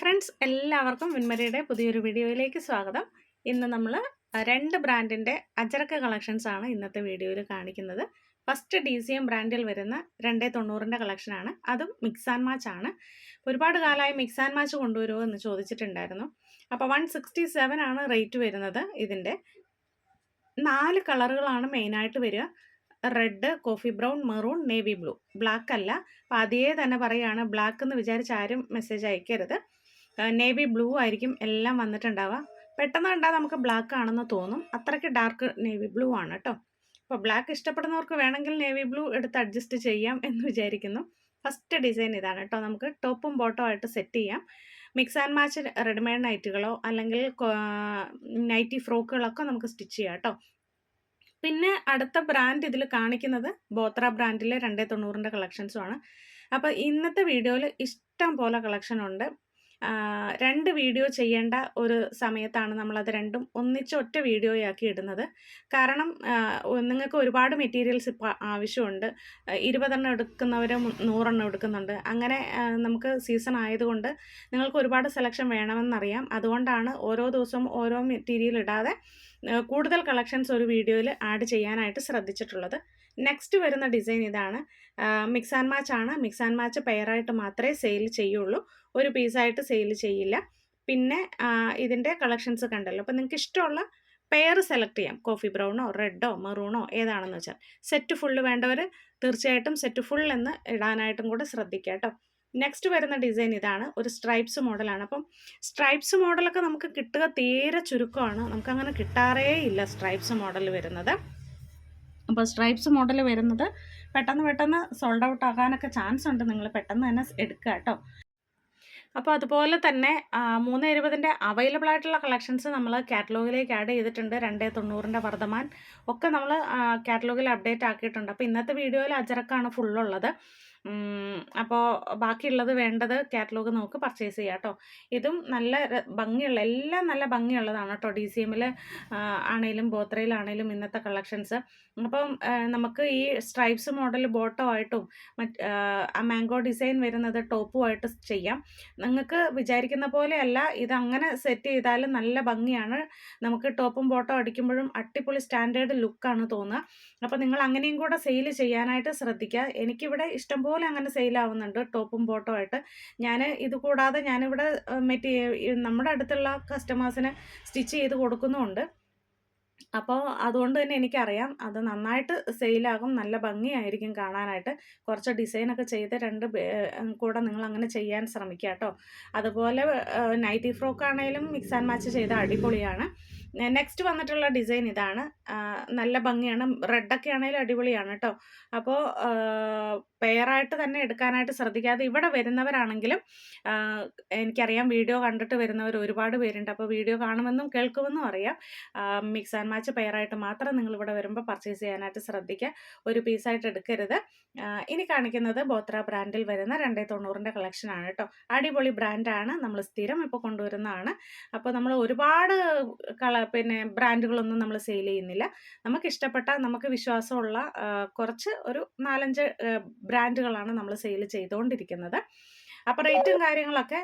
Friends എല്ലാവർക്കും വിൻമരയുടെ പുതിയൊരു വീഡിയോയിലേക്ക് സ്വാഗതം. ഇന്ന് നമ്മൾ രണ്ട് ബ്രാൻഡിന്റെ അജറക്ക കളക്ഷൻസ് ആണ് ഇന്നത്തെ വീഡിയോയിൽ കാണിക്കുന്നത്. ഫസ്റ്റ് ഡി സി എം ബ്രാൻഡിൽ വരുന്ന രണ്ടേ തൊണ്ണൂറിന്റെ കളക്ഷനാണ് അതും മിക്സ് ആൻഡ് മാച്ച് ആണ്. ഒരുപാട് കാലമായി മിക്സ് ആൻഡ് മാച്ച് കൊണ്ടുവരുമോ എന്ന് ചോദിച്ചിട്ടുണ്ടായിരുന്നു. അപ്പോൾ വൺ സിക്സ്റ്റി സെവൻ ആണ് റേറ്റ് വരുന്നത് ഇതിന്റെ നാല് കളറുകളാണ് മെയിനായിട്ട് വരിക. Red coffee brown maroon navy blue black അല്ല. അപ്പോൾ അതേ തന്നെ പറയുകയാണ് ബ്ലാക്ക് എന്ന് വിചാരിച്ച് ആരും മെസ്സേജ് അയക്കരുത്. നേവി ബ്ലൂ ആയിരിക്കും എല്ലാം വന്നിട്ടുണ്ടാവുക. പെട്ടെന്ന് കണ്ടാൽ നമുക്ക് ബ്ലാക്ക് ആണെന്ന് തോന്നും. അത്രയ്ക്ക് ഡാർക്ക് നേവി ബ്ലൂ ആണ് കേട്ടോ അപ്പോൾ ബ്ലാക്ക് ഇഷ്ടപ്പെടുന്നവർക്ക് വേണമെങ്കിൽ നേവി ബ്ലൂ എടുത്ത് അഡ്ജസ്റ്റ് ചെയ്യാം എന്ന് വിചാരിക്കുന്നു. ഫസ്റ്റ് ഡിസൈൻ ഇതാണ് കേട്ടോ നമുക്ക് ടോപ്പും ബോട്ടോ ആയിട്ട് സെറ്റ് ചെയ്യാം. മിക്സ് ആൻഡ് മാച്ച് റെഡിമെയ്ഡ് നൈറ്റുകളോ അല്ലെങ്കിൽ നൈറ്റി ഫ്രോക്കുകളൊക്കെ നമുക്ക് സ്റ്റിച്ച് ചെയ്യാം കേട്ടോ പിന്നെ അടുത്ത ബ്രാൻഡ് ഇതിൽ കാണിക്കുന്നത് ബോത്ര ബ്രാൻഡിലെ രണ്ടേ തൊണ്ണൂറിന്റെ കളക്ഷൻസുമാണ് അപ്പോൾ ഇന്നത്തെ വീഡിയോയിൽ ഇഷ്ടം പോലെ കളക്ഷൻ ഉണ്ട്. രണ്ട് വീഡിയോ ചെയ്യേണ്ട ഒരു സമയത്താണ് നമ്മളത് രണ്ടും ഒന്നിച്ച് ഒറ്റ വീഡിയോയാക്കി ഇടുന്നത്. കാരണം നിങ്ങൾക്ക് ഒരുപാട് മെറ്റീരിയൽസ് ഇപ്പോൾ ആവശ്യമുണ്ട്. ഇരുപതെണ്ണം എടുക്കുന്നവർ നൂറെണ്ണം എടുക്കുന്നുണ്ട്. അങ്ങനെ നമുക്ക് സീസൺ ആയതുകൊണ്ട് നിങ്ങൾക്ക് ഒരുപാട് സെലക്ഷൻ വേണമെന്നറിയാം. അതുകൊണ്ടാണ് ഓരോ ദിവസവും ഓരോ മെറ്റീരിയൽ ഇടാതെ കൂടുതൽ കളക്ഷൻസ് ഒരു വീഡിയോയിൽ ആഡ് ചെയ്യാനായിട്ട് ശ്രദ്ധിച്ചിട്ടുള്ളത്. നെക്സ്റ്റ് വരുന്ന ഡിസൈൻ ഇതാണ്. മിക്സ് ആൻഡ് മാച്ച് ആണ്. മിക്സ് ആൻഡ് മാച്ച് പെയറായിട്ട് മാത്രമേ സെയിൽ ചെയ്യുള്ളൂ. ഒരു പീസായിട്ട് സെയിൽ ചെയ്യില്ല. പിന്നെ ഇതിന്റെ കളക്ഷൻസ് കണ്ടല്ലോ അപ്പോൾ നിങ്ങൾക്ക് ഇഷ്ടമുള്ള പെയർ സെലക്ട് ചെയ്യാം. കോഫി ബ്രൗണോ റെഡോ മെറൂണോ ഏതാണെന്ന് വെച്ചാൽ. സെറ്റ് ഫുള്ള് വേണ്ടവർ തീർച്ചയായിട്ടും സെറ്റ് ഫുൾ എന്ന് ഇടാനായിട്ടും കൂടെ ശ്രദ്ധിക്കുക കേട്ടോ. നെക്സ്റ്റ് വരുന്ന ഡിസൈൻ ഇതാണ്. ഒരു സ്ട്രൈപ്സ് മോഡലാണ് അപ്പം സ്ട്രൈപ്സ് മോഡലൊക്കെ നമുക്ക് കിട്ടുക തീരെ ചുരുക്കമാണ്. നമുക്കങ്ങനെ കിട്ടാറേ ഇല്ല സ്ട്രൈപ്സ് മോഡൽ വരുന്നത്. അപ്പോൾ സ്ട്രൈപ്സ് മോഡൽ വരുന്നത് പെട്ടെന്ന് പെട്ടെന്ന് സോൾഡ് ഔട്ട് ആകാനൊക്കെ ചാൻസ് ഉണ്ട്. നിങ്ങൾ പെട്ടെന്ന് തന്നെ എടുക്കുക കേട്ടോ. അപ്പോൾ അതുപോലെ തന്നെ മൂന്ന് ഇരുപതിന്റെ അവൈലബിൾ ആയിട്ടുള്ള കളക്ഷൻസ് നമ്മൾ കാറ്റലോഗിലേക്ക് ആഡ് ചെയ്തിട്ടുണ്ട്. രണ്ടേ തൊണ്ണൂറിന്റെ വർദ്ധമാൻ ഒക്കെ നമ്മൾ കാറ്റലോഗിൽ അപ്ഡേറ്റ് ആക്കിയിട്ടുണ്ട്. അപ്പോൾ ഇന്നത്തെ വീഡിയോയിൽ അജറക്കാണ് ഫുള്ളുള്ളത് അപ്പോൾ ബാക്കിയുള്ളത് വേണ്ടത് കാറ്റലോഗ് നമുക്ക് പർച്ചേസ് ചെയ്യാം കേട്ടോ. ഇതും നല്ല ഭംഗിയുള്ള എല്ലാം നല്ല ഭംഗിയുള്ളതാണ് കേട്ടോ ഡി സി എമ്മിൽ ആണെങ്കിലും ബോത്രയിലാണെങ്കിലും ഇന്നത്തെ കളക്ഷൻസ് അപ്പം നമുക്ക് ഈ സ്ട്രൈപ്സ് മോഡൽ ബോട്ടോ ആയിട്ടും മറ്റ് മാംഗോ ഡിസൈൻ വരുന്നത് ടോപ്പുമായിട്ട് ചെയ്യാം. നിങ്ങൾക്ക് വിചാരിക്കുന്ന പോലെയല്ല ഇത് അങ്ങനെ സെറ്റ് ചെയ്താലും നല്ല ഭംഗിയാണ്. നമുക്ക് ടോപ്പും ബോട്ടോ അടിക്കുമ്പോഴും അടിപൊളി സ്റ്റാൻഡേർഡ് ലുക്കാണ് തോന്നുക. അപ്പോൾ നിങ്ങൾ അങ്ങനെയും കൂടെ സെയിൽ ചെയ്യാനായിട്ട് ശ്രദ്ധിക്കുക. എനിക്കിവിടെ ഇഷ്ടംപോലെ അങ്ങനെ സെയിലാവുന്നുണ്ട് ടോപ്പും ബോട്ടോ ആയിട്ട്. ഞാൻ ഇത് കൂടാതെ ഞാനിവിടെ മെറ്റീ നമ്മുടെ അടുത്തുള്ള കസ്റ്റമേഴ്സിന് സ്റ്റിച്ച് ചെയ്ത് കൊടുക്കുന്നുമുണ്ട്. അപ്പോൾ അതുകൊണ്ട് തന്നെ എനിക്കറിയാം അത് നന്നായിട്ട് സെയിലാകും നല്ല ഭംഗിയായിരിക്കും കാണാനായിട്ട്. കുറച്ച് ഡിസൈനൊക്കെ ചെയ്ത് രണ്ട് കൂടെ നിങ്ങൾ അങ്ങനെ ചെയ്യാൻ ശ്രമിക്കുക കേട്ടോ. അതുപോലെ നൈറ്റി ഫ്രോക്ക് ആണെങ്കിലും മിക്സ് ആൻഡ് മാച്ച് ചെയ്ത അടിപൊളിയാണ്. നെക്സ്റ്റ് വന്നിട്ടുള്ള ഡിസൈൻ ഇതാണ്. നല്ല ഭംഗിയാണ്. റെഡൊക്കെ ആണെങ്കിലും അടിപൊളിയാണ് കേട്ടോ അപ്പോൾ പെയറായിട്ട് തന്നെ എടുക്കാനായിട്ട് ശ്രദ്ധിക്കാതെ ഇവിടെ വരുന്നവരാണെങ്കിലും എനിക്കറിയാം വീഡിയോ കണ്ടിട്ട് വരുന്നവർ ഒരുപാട് പേരുണ്ട്. അപ്പോൾ വീഡിയോ കാണുമെന്നും കേൾക്കുമെന്നും അറിയാം. മിക്സ് ആൻഡ് മാച്ച് പെയറായിട്ട് മാത്രം നിങ്ങൾ ഇവിടെ വരുമ്പോൾ പർച്ചേസ് ചെയ്യാനായിട്ട് ശ്രദ്ധിക്കുക. ഒരു പീസായിട്ട് എടുക്കരുത്. ഇനി കാണിക്കുന്നത് ബോത്ര ബ്രാൻഡിൽ വരുന്ന രണ്ടേ തൊണ്ണൂറിന്റെ കളക്ഷനാണ് കേട്ടോ അടിപൊളി ബ്രാൻഡാണ് നമ്മൾ സ്ഥിരം ഇപ്പോൾ കൊണ്ടുവരുന്നതാണ്. അപ്പോൾ നമ്മൾ ഒരുപാട് കള പിന്നെ ബ്രാൻഡുകളൊന്നും നമ്മൾ സെയിൽ ചെയ്യുന്നില്ല. നമുക്ക് ഇഷ്ടപ്പെട്ട നമുക്ക് വിശ്വാസമുള്ള കുറച്ച് ഒരു നാലഞ്ച് ബ്രാൻഡുകളാണ് നമ്മൾ സെയിൽ ചെയ്തുകൊണ്ടിരിക്കുന്നത് അപ്പോൾ റേറ്റും കാര്യങ്ങളൊക്കെ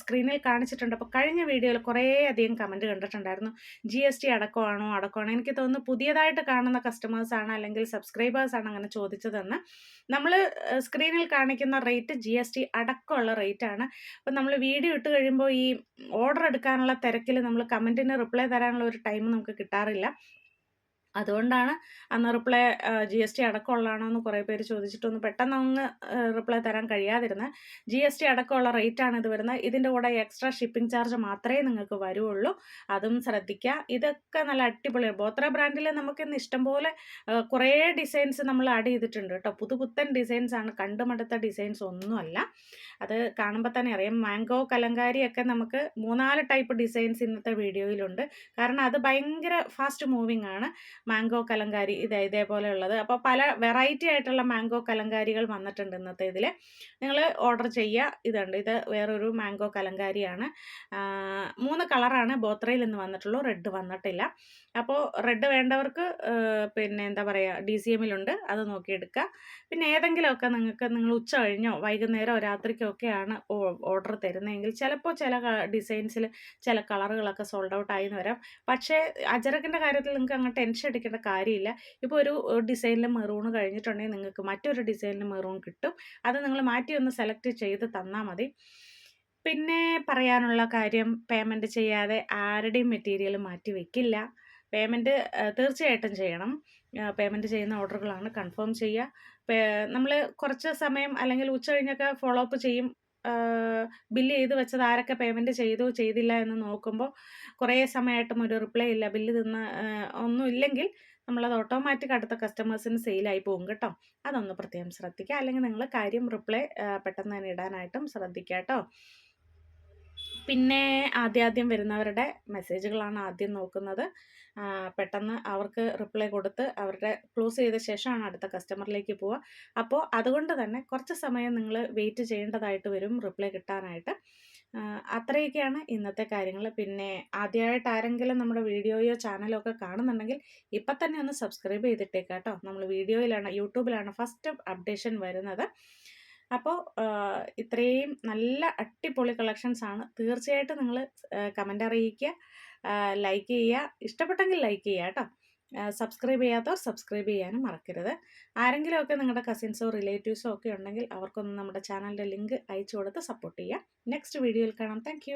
സ്ക്രീനിൽ കാണിച്ചിട്ടുണ്ട്. അപ്പോൾ കഴിഞ്ഞ വീഡിയോയിൽ കുറേ അധികം കമന്റ് കണ്ടിട്ടുണ്ടായിരുന്നു. ജി എസ് ടി അടക്കമാണോ അടക്കമാണോ? എനിക്ക് തോന്നുന്നു പുതിയതായിട്ട് കാണുന്ന കസ്റ്റമേഴ്സാണ് അല്ലെങ്കിൽ സബ്സ്ക്രൈബേഴ്സാണ് അങ്ങനെ ചോദിച്ചതെന്ന്. നമ്മൾ സ്ക്രീനിൽ കാണിക്കുന്ന റേറ്റ് ജി എസ് ടി അടക്കമുള്ള റേറ്റാണ് അപ്പോൾ നമ്മൾ വീഡിയോ ഇട്ട് കഴിയുമ്പോൾ ഈ ഓർഡർ എടുക്കാനുള്ള തിരക്കിൽ നമ്മൾ കമന്റിന് റിപ്ലൈ തരാനുള്ള ഒരു ടൈം നമുക്ക് കിട്ടാറില്ല. അതുകൊണ്ടാണ് അന്ന് റിപ്ലൈ ജി എസ് ടി അടക്കമുള്ളതാണോ എന്ന് കുറേ പേര് ചോദിച്ചിട്ടൊന്ന് പെട്ടെന്ന് അങ്ങ് റിപ്ലൈ തരാൻ കഴിയാതിരുന്നത് ജി എസ് ടി അടക്കമുള്ള റേറ്റാണ് ഇത് വരുന്നത്. ഇതിന്റെ കൂടെ എക്സ്ട്രാ ഷിപ്പിംഗ് ചാർജ് മാത്രമേ നിങ്ങൾക്ക് വരുള്ളൂ അതും ശ്രദ്ധിക്കുക ഇതൊക്കെ നല്ല അടിപൊളി ബോത്ര ബ്രാൻഡിൽ നമുക്കിന്ന് ഇഷ്ടംപോലെ കുറേ ഡിസൈൻസ് നമ്മൾ ആഡ് ചെയ്തിട്ടുണ്ട് കേട്ടോ. പുതുപുത്തൻ ഡിസൈൻസ് ആണ് കണ്ടുമടുത്ത ഡിസൈൻസ് ഒന്നുമല്ല. അത് കാണുമ്പോൾ തന്നെ അറിയാം. മാംഗോ കലങ്കാരിയൊക്കെ നമുക്ക് മൂന്നാൽ ടൈപ്പ് ഡിസൈൻസ് ഇന്നത്തെ വീഡിയോയിലുണ്ട്. കാരണം അത് ഭയങ്കര ഫാസ്റ്റ് മൂവിങ് ആണ് മാംഗോ കലങ്കാരി ഇത് ഇതേപോലെയുള്ളത്. അപ്പോൾ പല വെറൈറ്റി ആയിട്ടുള്ള മാംഗോ കലങ്കാരികൾ വന്നിട്ടുണ്ട് ഇന്നത്തെ ഇതിൽ നിങ്ങൾ ഓർഡർ ചെയ്യുക. ഇതുണ്ട്. ഇത് വേറൊരു മാംഗോ കലങ്കാരിയാണ്. മൂന്ന് കളറാണ് ബോത്രയിൽ നിന്ന് വന്നിട്ടുള്ളൂ. റെഡ് വന്നിട്ടില്ല. അപ്പോൾ റെഡ് വേണ്ടവർക്ക് പിന്നെ എന്താ പറയുക ഡി സി എമ്മിലുണ്ട് അത് നോക്കിയെടുക്കുക. പിന്നെ ഏതെങ്കിലുമൊക്കെ നിങ്ങൾക്ക് നിങ്ങൾ ഉച്ച കഴിഞ്ഞോ വൈകുന്നേരമോ രാത്രിക്കോ ഒക്കെയാണ് ഓർഡർ തരുന്നതെങ്കിൽ ചിലപ്പോൾ ചില ഡിസൈൻസിൽ ചില കളറുകളൊക്കെ സോൾഡ് ഔട്ട് ആയി എന്ന് വരാം. പക്ഷേ അജരക്കിന്റെ കാര്യത്തിൽ നിങ്ങൾക്ക് അങ്ങ് ടെൻഷൻ അടിക്കേണ്ട കാര്യമില്ല. ഇപ്പോൾ ഒരു ഡിസൈനിൽ മെറൂൺ കഴിഞ്ഞിട്ടുണ്ടെങ്കിൽ നിങ്ങൾക്ക് മറ്റൊരു ഡിസൈനിൽ മെറൂൺ കിട്ടും. അത് നിങ്ങൾ മാറ്റി ഒന്ന് സെലക്ട് ചെയ്ത് തന്നാൽ മതി. പിന്നെ പറയാനുള്ള കാര്യം പേയ്മെന്റ് ചെയ്യാതെ ആരുടെയും മെറ്റീരിയൽ മാറ്റി വെക്കില്ല. പേയ്മെന്റ് തീർച്ചയായിട്ടും ചെയ്യണം. പേയ്മെന്റ് ചെയ്യുന്ന ഓർഡറുകളാണ് കൺഫേം ചെയ്യുക. നമ്മൾ കുറച്ച് സമയം അല്ലെങ്കിൽ ഉച്ച കഴിഞ്ഞൊക്കെ ഫോളോ അപ്പ് ചെയ്യും. ബില്ല് ചെയ്ത് വെച്ചത് ആരൊക്കെ പേയ്മെന്റ് ചെയ്തു ചെയ്തില്ല എന്ന് നോക്കുമ്പോൾ കുറേ സമയമായിട്ടും ഒരു റിപ്ലൈ ഇല്ല. ബില്ല് തിന്ന് ഒന്നും ഇല്ലെങ്കിൽ നമ്മളത് ഓട്ടോമാറ്റിക് അടുത്ത കസ്റ്റമേഴ്സിന് സെയിലായി പോകും കേട്ടോ. അതൊന്ന് പ്രത്യേകം ശ്രദ്ധിക്കുക. അല്ലെങ്കിൽ നിങ്ങൾ കാര്യം റിപ്ലൈ പെട്ടെന്ന് തന്നെ ഇടാനായിട്ടും ശ്രദ്ധിക്കുക കേട്ടോ. പിന്നെ ആദ്യാദ്യം വരുന്നവരുടെ മെസ്സേജുകളാണ് ആദ്യം നോക്കുന്നത്. പെട്ടെന്ന് അവർക്ക് റിപ്ലൈ കൊടുത്ത് അവരുടെ ക്ലോസ് ചെയ്ത ശേഷമാണ് അടുത്ത കസ്റ്റമറിലേക്ക് പോവുക. അപ്പോൾ അതുകൊണ്ട് തന്നെ കുറച്ച് സമയം നിങ്ങൾ വെയിറ്റ് ചെയ്യേണ്ടതായിട്ട് വരും റിപ്ലൈ കിട്ടാനായിട്ട്. അത്രയൊക്കെയാണ് ഇന്നത്തെ കാര്യങ്ങൾ. പിന്നെ ആദ്യമായിട്ട് ആരെങ്കിലും നമ്മുടെ വീഡിയോയോ ചാനലോ ഒക്കെ കാണുന്നുണ്ടെങ്കിൽ ഇപ്പം തന്നെ ഒന്ന് സബ്സ്ക്രൈബ് ചെയ്തിട്ടേക്കാം കേട്ടോ. നമ്മൾ വീഡിയോയിലാണ് യൂട്യൂബിലാണ് ഫസ്റ്റ് അപ്ഡേഷൻ വരുന്നത്. അപ്പോൾ ഇത്രയും നല്ല അടിപൊളി കളക്ഷൻസ് ആണ്. തീർച്ചയായിട്ടും നിങ്ങൾ കമന്റ് അറിയിക്കുക. ലൈക്ക് ചെയ്യുക. ഇഷ്ടപ്പെട്ടെങ്കിൽ ലൈക്ക് ചെയ്യുക കേട്ടോ. സബ്സ്ക്രൈബ് ചെയ്യാത്തവർ സബ്സ്ക്രൈബ് ചെയ്യാനും മറക്കരുത്. ആരെങ്കിലുമൊക്കെ നിങ്ങളുടെ കസിൻസോ റിലേറ്റീവ്സോ ഒക്കെ ഉണ്ടെങ്കിൽ അവർക്കൊന്ന് നമ്മുടെ ചാനലിന്റെ ലിങ്ക് അയച്ചു കൊടുത്ത് സപ്പോർട്ട് ചെയ്യുക. നെക്സ്റ്റ് വീഡിയോയിൽ കാണാം. താങ്ക്